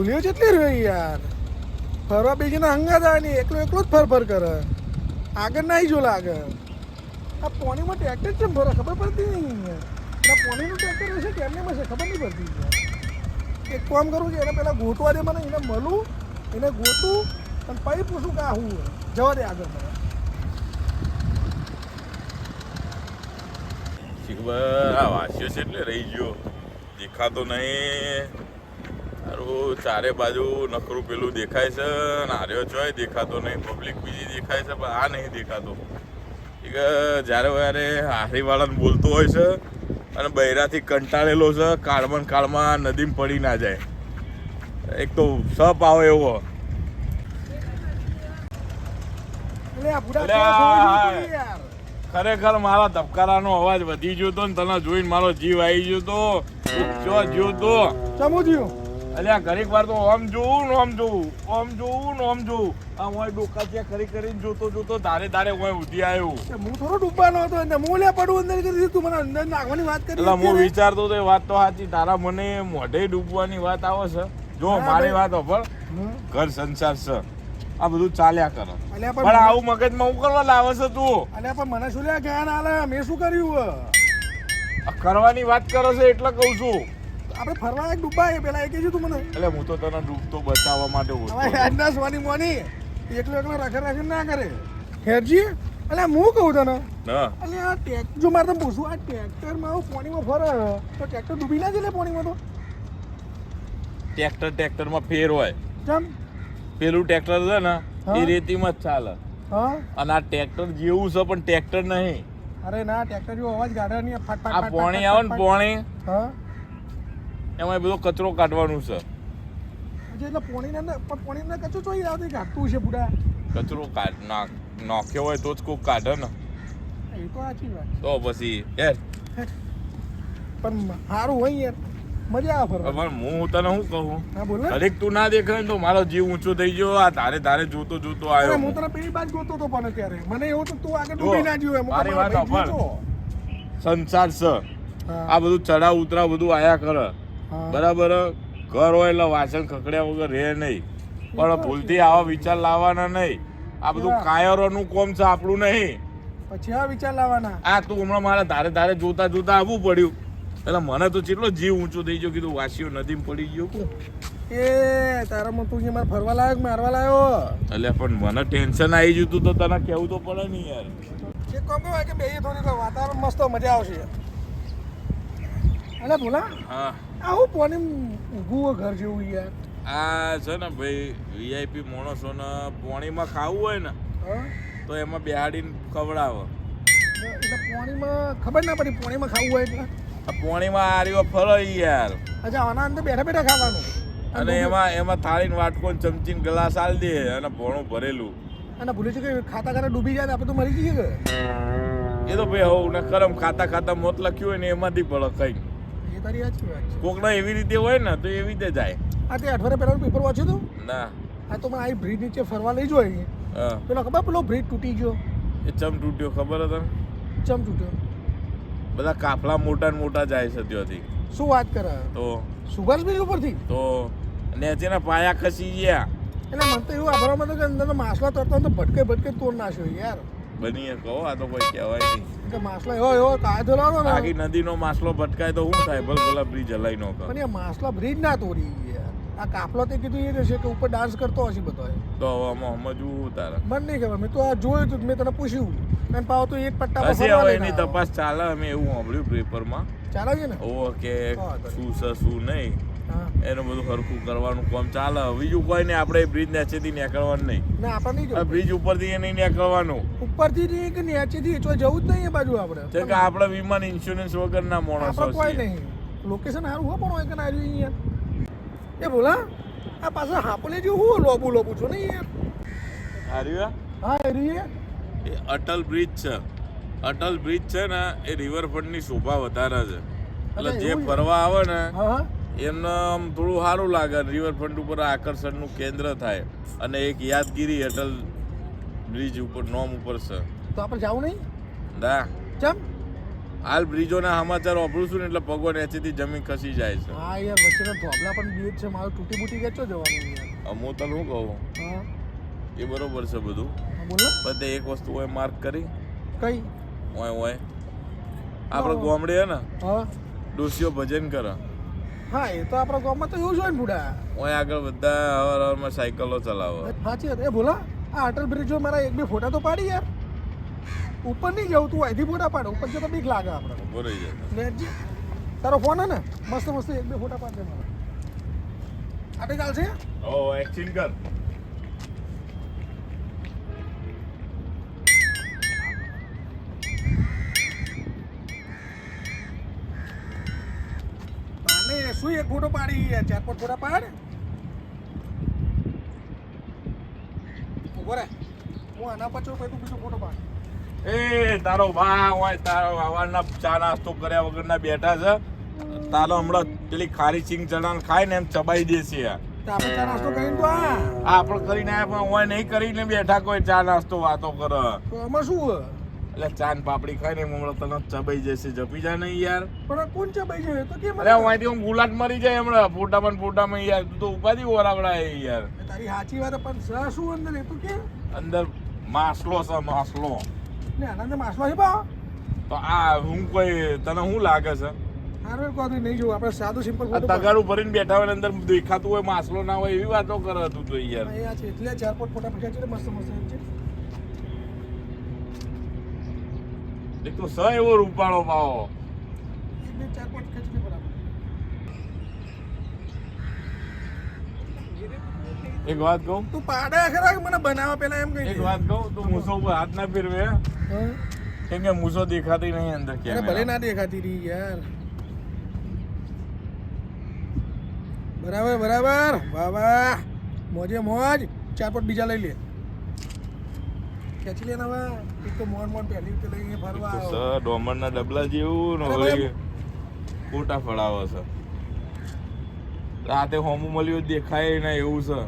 ભૂલ્યો જેટલી રહ્યો યાર. ફરવા બીજીને હંગા જાય નહીં એકલો એકલો જ ફર ફર કરે. આગળ ના જો લાગે. આ પોણીમાં ટ્રેક્ટર કેમ ફરે ખબર પડતી નહીં આ પોણીનું ટ્રેક્ટર હશે કે એમને હશે ખબર નહીં પડતી એક કામ કરું કે એને પહેલાં ગોતવા દે મને, એને મળું, એને ગોતું અને પછી પૂછું કે આ હું જવા દે આગળ મને. શીખબર આ વાસ્યો છે એટલે રહી ગયો. દેખાતો નહીં. સારું ચારે બાજુ નકરું પેલું દેખાય છે અને આર્યો ચોય દેખાતો નહીં. પબ્લિક બીજી દેખાય છે પણ આ નહીં દેખાતો. એક જ્યારે જ્યારે હારીવાળાને બોલતો હોય છે અને બૈરાથી કંટાળેલો છે કાળમાં ને કાળમાં નદીમાં પડી ના જાય. એક તો સપ આવે એવો. ખરેખર મારા ધબકારાનો અવાજ વધી ગયો તો ને તને જોઈને મારો જીવ આવી ગયો તો જો તો સમજ્યું અલ્યા ઘડીક વાર તો આમ જોઉં ને આમ જોઉં. આમ જોવું ને આમ જોઉં. આ હું ડોકા ત્યાં ખરી કરીને જોતો જોતો ધારે ધારે હું ઉધી આવ્યો હું થોડો ડૂબવાનો હતો ને હું લે પડું અંદર કરી દીધું તું. મને અંદર નાખવાની વાત કરી એટલે હું વિચારતો તો એ વાત તો સાચી. તારા મને મોઢે ડૂબવાની વાત આવે છે. જો મારી વાત હોભળ. ઘર સંસાર છે. આ બધું ચાલ્યા કરે. પણ આવું મગજમાં હું કરવા લાવે છે તું? અલ્યા પણ મને શું લે જ્ઞાન આલે? મેં શું કર્યું? કરવાની વાત કરે છે એટલે કહું છું. આપણે ફરવા એક ડૂબાય પેલા એ કીધું તું મને. એટલે હું તો તને ડૂબતો બચાવવા માટે હવે હેડના સ્વાની મોની એકલો એકલો રખે રાખે ના કરે. હેરજી એટલે હું કહું તને? એટલે આ ટેક જો મારે તમે પૂછું આ ટ્રેક્ટરમાં હું પાણીમાં ફરે તો ટ્રેક્ટર ડૂબી ના જાય પાણીમાં તો? ટ્રેક્ટર ટ્રેક્ટરમાં ફેર હોય. કેમ? પેલું ટ્રેક્ટર છે ને એ એ રેતીમાં જ ચાલે. અને આ ટ્રેક્ટર જેવું છે પણ ટ્રેક્ટર નહીં. અરે ના ટ્રેક્ટર જેવો અવાજ ગાડે નહીં ફાટ ફાટ આ પોણી આવે ને પોણી. હા? એમાં બધો કચરો કાઢવાનું છે. એટલે પોણીને પણ પોણીને કચરો ચોઈ આવતી કાઢતું છે બુડા કચરો કાઢ નાખ નાખ્યો હોય તો જ કોક કાઢે ને. એ તો સાચી વાત. તો પછી યાર પણ સારું હોય યાર. મજા આવે પણ હું તને શું કહું? હા બોલ તું ના દેખાય તો મારો જીવ ઊંચો થઈ ગયો. આ તારે તારે જોતો જોતો આવ્યો હું તને પેલી બાજ તો પણ ત્યારે મને એવું તો તું આગળ ડૂબી ના એમ. મારી વાત. સંસાર છે. આ બધું ચડાવ ઉતરાવ બધું આયા કરે. બરાબર ઘર હોય એટલે વાસણ ખકડ્યા વગર રહે નહીં. પણ ભૂલથી આવા વિચાર લાવવાના નહીં. આ બધું કાયરો કાયરોનું કોમ છે આપણું નહીં. પછી આ વિચાર લાવવાના. આ તું હમણાં મારા ધારે ધારે જોતા જોતા આવવું પડ્યું. એટલે મને તો કેટલો જીવ ઊંચો થઈ ગયો કીધું વાસીઓ નદીમાં પડી ગયો કું એ તારામાં તું કે મારે ફરવા લાયક મારવા લાયો? એટલે પણ મને ટેન્શન આવી ગયું તું તો તને કેવું તો પડે નહીં યાર. એક કામ કે બે થોડી વાતાવરણ મસ્ત મજા આવશે. અલે બોલા હા. આવું પોની ઊભું ઘર જેવું યાર. આ છે ને ભાઈ વીઆઈપી માણસોને પોણીમાં ખાવું હોય ને તો એમાં બેહાડીને ખવડાવે. એટલે પોણીમાં ખબર ના પડી પોણીમાં ખાવું હોય એટલે? આ પોણીમાં આર્યો ફરે યાર. અચ્છા આના અંદર બેઠા બેઠા ખાવાનું? અને એમાં એમાં થાળીને વાટકો ને ચમચીને ગ્લાસ આલ દે અને ભોણું ભરેલું. અને ભૂલી છે કે ખાતા ખાતા ડૂબી જાય આપણે તો મરી જઈએ કે? એ તો ભાઈ હોવ ને કરમ ખાતા ખાતા મોત લખ્યું હોય ને એમાંથી પડે કઈ એ તારી સાચી વાત છે? કોકડા એવી રીતે હોય ને તો એવી રીતે જાય. આ તે અઠવાડિયા પહેલાનું પેપર વાંચ્યું હતું? ના. આ તો મને આ બ્રિજ નીચે ફરવા લઈ જોઈ હા. પેલો ખબર પેલો બ્રિજ તૂટી ગયો? એ ચમ તૂટ્યો ખબર હતા? ચમ તૂટ્યો? બધા કાફલા મોટા ને મોટા જાય છે ત્યાંથી. શું વાત કરે? તો. સુભાષ બ્રિજ ઉપરથી? તો. નેચેના પાયા ખસી ગયા. એટલે મને તો એવું આભરામાં તો કે માસલા તરતા તો ભટકે ભટકે તોડ નાખ્યો યાર. બનીએ કહો આ તો કોઈ કહેવાય નહીં. કે માસલા એવો એવો કાયદો લાવો ને. આખી નદીનો માસલો ભટકાય તો શું થાય? ભલે ભલા બ્રિજ હલાઈ નો પણ એ માસલા બ્રિજ ના તોડી આ કાફલો તે કીધું એ રહેશે કે ઉપર ડાન્સ કરતો હશે બધો તો હવે આમાં સમજવું તારે. મને નહીં ખબર. મેં તો આ જોયું હતું મેં તને પૂછ્યું. અને પાવ તો એક પટ્ટા પર હવે એની તપાસ ચાલે અમે એવું સાંભળ્યું પેપરમાં. ચાલે છે ને? ઓ કે હા, તો. શું છે શું નહીં? એનું બધું સરખું કરવાનું કામ ચાલે. બીજું કોઈ નહીં આપણે બ્રિજ નીચેથી નીકળવાનું નહીં. ના આપણે નહીં બ્રિજ ઉપરથી એ નહીં નીકળવાનું. ઉપરથી નહીં કે નીચેથી ચોય જવું જ નહીં એ બાજુ આપણે. છે કે આપણે વિમાન ઇન્સ્યોરન્સ વગરના માણસો આપણે કોઈ નહીં. લોકેશન સારું હોય પણ હોય કે ના અહીંયા? એ બોલા આ પાછળ હાપલે જે હું લોબુ લોબુ છો ને યાર હાર્યું હા? એ એ? અટલ બ્રિજ છે. અટલ બ્રિજ છે ને એ રિવરફ્રન્ટની શોભા વધારે છે. એટલે જે ફરવા આવે ને હા હા. એમને આમ થોડું સારું લાગે રિવરફ્રન્ટ ઉપર આકર્ષણનું કેન્દ્ર થાય. અને એક યાદગીરી અટલ બ્રિજ ઉપર નોમ ઉપર છે. તો આપણે જવું નહીં? દા ચમ? હાલ બ્રિજોના સમાચાર વાપરું છું ને એટલે ભગવાન એચેથી જમીન ખસી જાય છે. હા યાર વચ્ચેના ધોબલા પણ બીજ છે મારું તૂટી બૂટી કેચો જવાનું યાર હું તને શું કહું? હા. એ બરોબર છે બધું. બોલો. બધે એક વસ્તુ હોય માર્ક કરી. કઈ? ઓય ઓય આપણે ગોમડે હે ને હા. ડોસીઓ ભજન કરે. હા એ તો આપણા ગામમાં તો એવું જ હોય ને બુડા ઓય આગળ બધા હવાર હવારમાં સાયકલો ચલાવે. સાચી એ બોલા. આ અટલ બ્રિજ મારા એક બે ફોટા તો પાડી યાર. ઉપર નહીં જવું તું અહીંથી ફોટા પાડો. ઉપર જતા બીક લાગે આપણે લેટજી તારો ફોન હે ને? મસ્ત મસ્ત એક બે ફોટા પાડજે મારા. આટે ચાલશે ઓ એક્સચેન્જ કર. શું એક ફોટો પાડી યાર ચાર પાંચ ફોટા પાડ. ઊભો હું આના પાછો કોઈ બીજો ફોટો પાડ એ તારો બા હોય તારો હવારના ચા નાસ્તો કર્યા વગરના બેઠા છે. તારો હમણાં પેલી ખારી ચીંગ ચણા ખાય ને એમ ચબાઈ દેશે યાર તો આપણે કરીને તો આ. આ આપણે પણ હોય નહીં કરીને બેઠા કોઈ ચા નાસ્તો વાતો કરે. તો આમાં શું? એટલે ચાન પાપડી ખાય ને હમણાં તને ચબાઈ જશે. જપી જા નહીં યાર. પણ કોણ ચબાઈ જાય? તો કેમ અરે અહીંથી હું ગુલાટ મરી જાય હમણાં. ફોટામાં ફોટામાં યાર. તું તો ઉપાધી ઓરાવડા યાર. તારી સાચી વાત પણ સર શું અંદર? એ તો કે અંદર માસલો છે માસલો ને આનંદ માસલો છે બા? તો આ હું કોઈ તને શું લાગે છે? હારું કોઈ નહીં જોવું. આપણે સાદું સિમ્પલ ફોટો ભરીને બેઠા હોય અંદર દેખાતું હોય માસલો ના હોય એવી વાતો કરે તું તો યાર. એ એટલે ચાર પાંચ ફોટા પછી મસ્ત મસ્ત છે. એક તો સ એવો રૂપાળો પાવો. એક વાત કહું? તું પાડે ખરા મને બનાવવા પહેલા એમ કહી એક વાત કહું? તું મૂસો ઉપર હાથ ના ફેરવે? કેમ કે મૂસો દેખાતી નહીં અંદર કે ભલે ના દેખાતી રહી યાર. બરાબર બરાબર. વાહ વાહ. મોજે મોજ. ચાર પટ બીજા લઈ લે. ખેંચી લે હવે. એક તો મોન મોન પહેલી રીતે લઈને ફરવા આવ્યો. સ ડોમરના ડબલા જેવું ને અરે ખોટા ફળાવો છે રાતે હોમું મળ્યું દેખાય ને એવું છે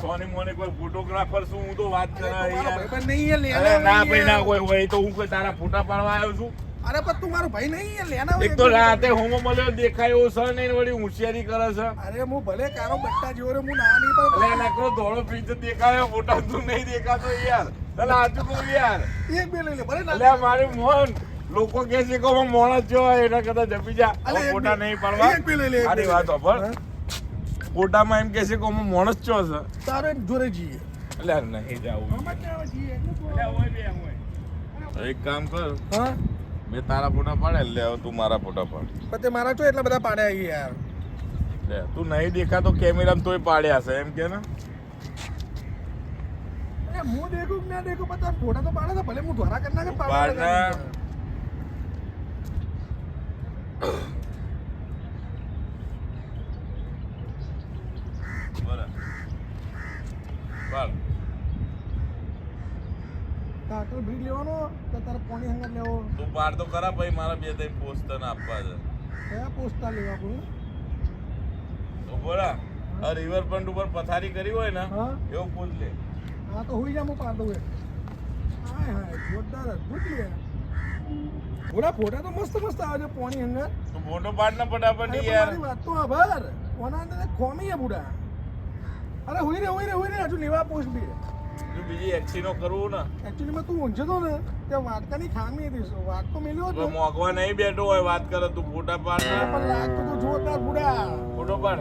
સોની મોની કોઈ ફોટોગ્રાફર છું હું તો વાત કરે યાર. નહીં ના ભાઈ ના કોઈ હોય તો હું કોઈ તારા ફોટા પાડવા આવ્યો છું? અરે પણ તું મારો ભાઈ નહીં લેના એક તો રાતે હોમો મળ્યો દેખાય એવો સર નહીં વળી હોશિયારી કરે છે. અરે હું ભલે કારો બટ્ટા જેવો રે હું ના નહીં પણ પણ નકરો ધોળો પ્રિન્સ દેખાયો મોટા તું નહીં દેખાતો યાર. તને આજુ કહું યાર. એક બે લઈ લે ભલે ના અલ્યા મારી મોહન લોકો કે છે કે હું મોણસ જો એના કરતા જપી જા. ફોટા નહીં પડવા. એક બે લઈ લે, બે વાત હા? ફોટામાં એમ કે છે કે હું મોણસ છો છે. તારે જોરે જઈએ. એટલે નહીં જાવું. એટલે એક કામ કર. હા? મેં તારા ફોટા પાડે લે હવે તું મારા ફોટા પાડ. પણ તે મારા છો એટલા બધા પાડ્યા છે યાર. લે તું નહીં દેખાતો કેમેરામાં તોય પાડ્યા છે એમ કે ને? હું દેખું ના દેખું પણ તારા ફોટા તો પાડે છે ભલે હું ધોરા કરી નાખે પાડ પાડે બરાબર ભીડ લેવાનો? કે તારે પોણી હંગાત લેવો? તું પાડ તો ખરા ભાઈ મારા બે ત્રણ પોસ્ટર આપવા છે. કયા પોસ્ટર લેવા કોઈ? તો બોલા. આ રિવરફ્રન્ટ ઉપર પથારી કરી હોય ને એવો પોઝ લે. હા તો હોઈ જા હું પાડ દઉં હાય હાય જોરદાર અદભુત લે. થોડા ફોટા તો મસ્ત મસ્ત આવે છે પોણી હંગાત. તો ફોટો પાડ ના ફટાફટ યાર. મારી વાત તો આભાર. કોના અંદર ખોમી હે બુડા. અરે હોઈ રે હોઈ રે હોઈ રે હજુ લેવા પોસ્ટ બી તું બીજી એક્સિનો કરવું ને. એકચ્યુઅલી તું ઊંઝતો ને. ત્યાં વાટકાની ખામી હતી તો મેલ્યો હતો મોગવા નહીં બેઠો હોય વાત કરે તું ફોટા પાડ. પણ લાગતો તો જોતા બુડા. ફોટો પાડ.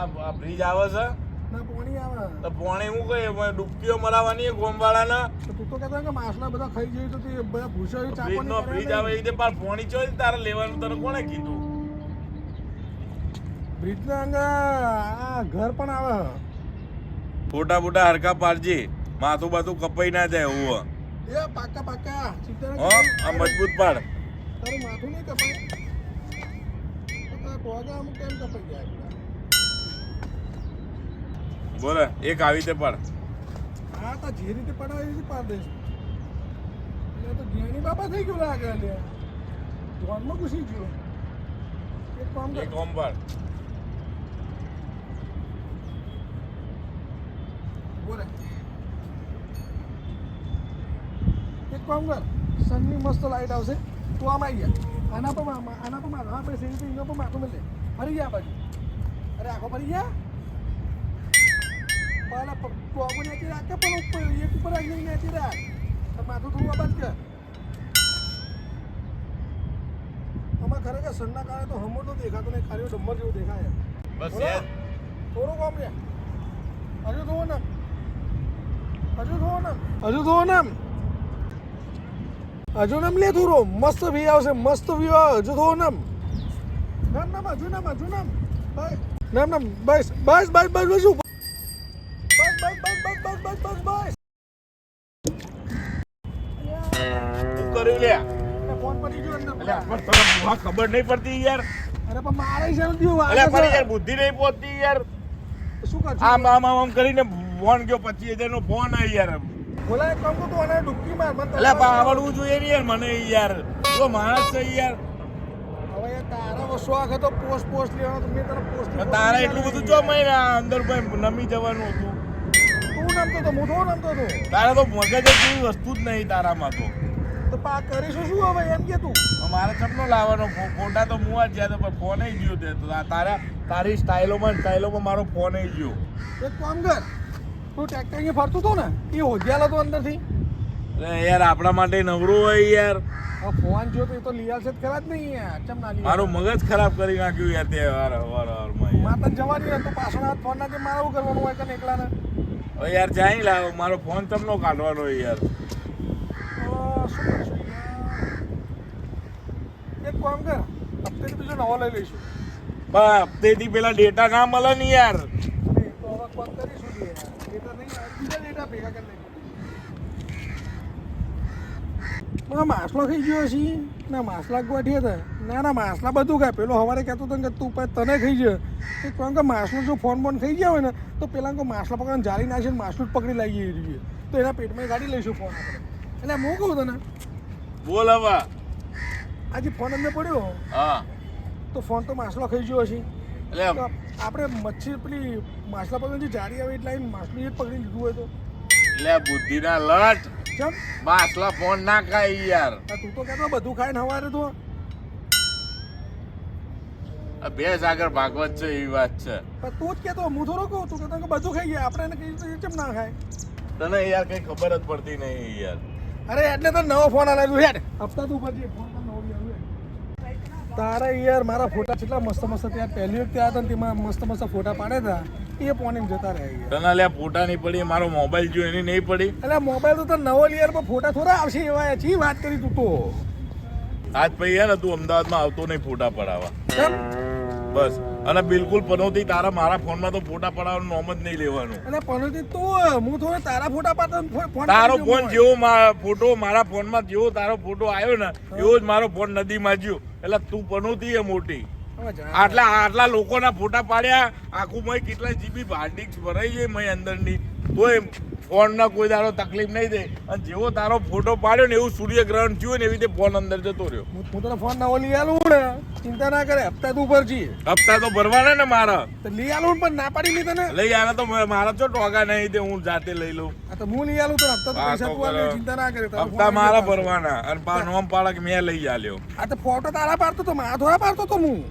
આ બ્રિજ આવે છે? ના પોણી આવે. તો પોણે હું કહે ડૂબકીઓ મરાવવાની ગોમવાળાના. તું તો કહેતો કે બધા ખાઈ જાય તો તે બધા ભૂસા બ્રિજ બ્રિજ આવે એ પણ પોણી તારે લેવાનું? તને કોણે કીધું? બ્રિજના આ ઘર પણ આવે. ફોટા ફોટા હરકા પાડજે. માથું બાથું કપાઈ ના જાય હું એ પાકા પાકા આ મજબૂત પાડ. તારું માથું નહીં કપાય? કેમ બોલે એક આવી રીતે પાડ. હા તો જે રીતે પડાવે રીતે પાડ દઈશ. એટલે તો જ્ઞાની બાપા થઈ ગયું લાગે લે. જોનમાં ઘૂસી ગયો. એક કોમ એક ઓમ પર બોલે. એક કામ કર સનની મસ્ત લાઈટ આવશે તું આમ આવી ગયા આના પર આના પર મારો આપણે સેવી એનો પર માથું મળે ફરી ગયા બાજુ. અરે આખો ફરી ગયા? પાલા પગું નાચી રાખે પણ ઉપર એક ઉપર આવી નાચી રાખ. તો માથું થોડું આબાદ કર આમાં ખરેખર સનના કારણે તો હમો તો દેખાતો નહીં ખાલી ડમ્બર જેવું દેખાય. બસ થોડું કોમ રે. હજુ થોડું ને. હજુ ધોવો ને હજુ ધોવો ને હજુ નમ લે થોડો મસ્ત વી આવશે મસ્ત વ્યૂ આવે હજુ ધોવો નમ નમ નમ હજુ નમ હજુ નમ નમ નમ બસ બસ બસ બસ બસ બસ બસ બસ બસ બસ બસ બસ કર્યું લ્યા ફોન પડી ગયો અંદર પણ તને ખબર નહીં પડતી યાર અરે પણ મારે છે બુદ્ધિ નહીં પહોંચતી યાર શું કર આમ આમ આમ કરીને ફોન ગયો પચીસ હજાર નો ફોન આવી યાર બોલા કામ કર તું આને ડૂબકી માર મને એટલે આવડવું જોઈએ ને યાર મને યાર. તો માણસ છે યાર. હવે તારા શોખ હતો પોસ્ટ પોસ્ટ લેવાનો તો મેં તને પોસ્ટ તારા એટલું બધું જો મહિને અંદર ભાઈ નમી જવાનું હતું. તું નમતો તો હું થોડો નમતો તો. તારે તો મગજ જેવી વસ્તુ જ નહીં તારામાં તો. તો પા કરીશું શું હવે એમ કે તું? મારે ચપલો લાવવાનો? ફોટા તો હું જ ગયા તો પણ ફોન ગયો તે. તો તારા તારી સ્ટાઇલોમાં સ્ટાઇલોમાં મારો ફોન ગયો. એક કામ કર તું ટ્રેક્ટર અહીંયા ફરતું હતો ને? એ હોજ્યાલ તો અંદરથી. અરે યાર આપણા માટે નવરો હોય યાર. આ ફોન જો તો એ તો લઈ છે જ ખરા જ નહીં યાર. ચમ ના મારું મગજ ખરાબ કરી નાખ્યું યાર તે વાર વાર વારમાં માં માતા જવાની તો પાછળ હાથ ફોન ના મારે શું કરવાનું હોય તને એકલાને? ઓ યાર જાય લાવ મારો ફોન તમને કાઢવાનો હોય યાર. એક કામ કર હપ્તે બીજો નવો લઈ લઈશું. હપ્તે હપ્તેથી પેલા ડેટા ના મળે ને યાર અરે એ તો હવે કોણ કરીશું યાર ડેટા નહીં આવે બીજા ડેટા ભેગા કરી ના માસલો ખાઈ ગયો છે ના માસલા ગોઠીએ હતા. ના ના માસલા બધું ખાય. પેલો સવારે કહેતો હતો કે તું પછી તને ખાઈ જાય એ કારણ કે માસલો જો ફોન બોન ખાઈ ગયા હોય ને તો પેલા કોઈ માસલા પકડીને જાળી નાખીને માસલું જ પકડી લાગી રહીએ તો એના પેટમાં ગાડી લઈશું ફોન એટલે હું કહું તને? બોલ હવે. આજે ફોન અંદર પડ્યો? હા. તો ફોન તો માસલો ખાઈ ગયો છે એટલે આપણે મચ્છી પેલી માસલા પકડીને જે જાળી આવે એટલે માસલું જ પકડી લીધું હોય તો? એટલે બુદ્ધિના લટ. ચમ. બાસલા ફોન ના ખાય યાર. તું તો કેતો બધું ખાઈને હવારે તો. ભેંસ આગળ ભાગવત છે એવી વાત છે. પણ તું જ કેતો હું થોડો કહું તું કેતો કે બધું ખાઈ ગયા આપણે એને કઈ કેમ ના ખાય? તને યાર કઈ ખબર જ પડતી નહીં યાર. અરે એટલે તો નવો ફોન આવેલું હેડ. હપ્તા તું પછી ફોન નવો બી તારે યાર મારા ફોટા કેટલા મસ્ત મસ્ત ત્યાં પહેલી વખતે આવ્યા હતા ને તેમાં મસ્ત મસ્ત ફોટા પાડ્યા હતા. એ પોને જતા રહે તને લ્યા ફોટા નહીં પડી મારો મોબાઈલ જો એની નહીં પડી. એટલે મોબાઈલ તો નવો લિયર પર ફોટા થોડા આવશે એવા ચી વાત કરી તું તો? આજ પછી હે ને તું અમદાવાદમાં આવતો નહીં ફોટા પડાવવા. બસ. અને બિલકુલ પનોતી તારા મારા ફોનમાં તો ફોટા પડાવવાનું નોમ જ નહીં લેવાનું. અને પનોતી તો હું થોડો તારા ફોટા પાડતો ફોન તારો ફોન જેવો ફોટો મારા ફોનમાં જેવો તારો ફોટો આવ્યો ને એવો જ મારો ફોન નદીમાં જ્યો. એટલે તું પનોતી એ મોટી. આટલા આટલા લોકોના ફોટા પાડ્યા આખું મય કેટલા જીબી હાર્ડ ડિસ્ક ભરાઈ જાય મય અંદરની. તોય ફોનના કોઈ દાડો તકલીફ નહીં દે. અને જેવો તારો ફોટો પાડ્યો ને એવું સૂર્યગ્રહણ થયું ને એવી રીતે ફોન અંદર જતો રહ્યો. હું તને ફોન નવો લઈ આલું ને ચિંતા ના કરે હપ્તા તું ભરજી. હપ્તા તો ભરવાના ને મારા. લઈ આલું પણ ના પાડી લી તને? લઈ આવે તો મારા તો ટોગા નહીં તે હું જાતે લઈ લઉં. આ તો હું લઈ આલું તો હપ્તા તો પૈસા તું આલે ચિંતા ના કરે હપ્તા મારા ભરવાના. અને પા નોમ પાડક મેં લઈ આલ્યો. આ તો ફોટો તારા પાડતો તો મારા થોડા પાડતો તો હું.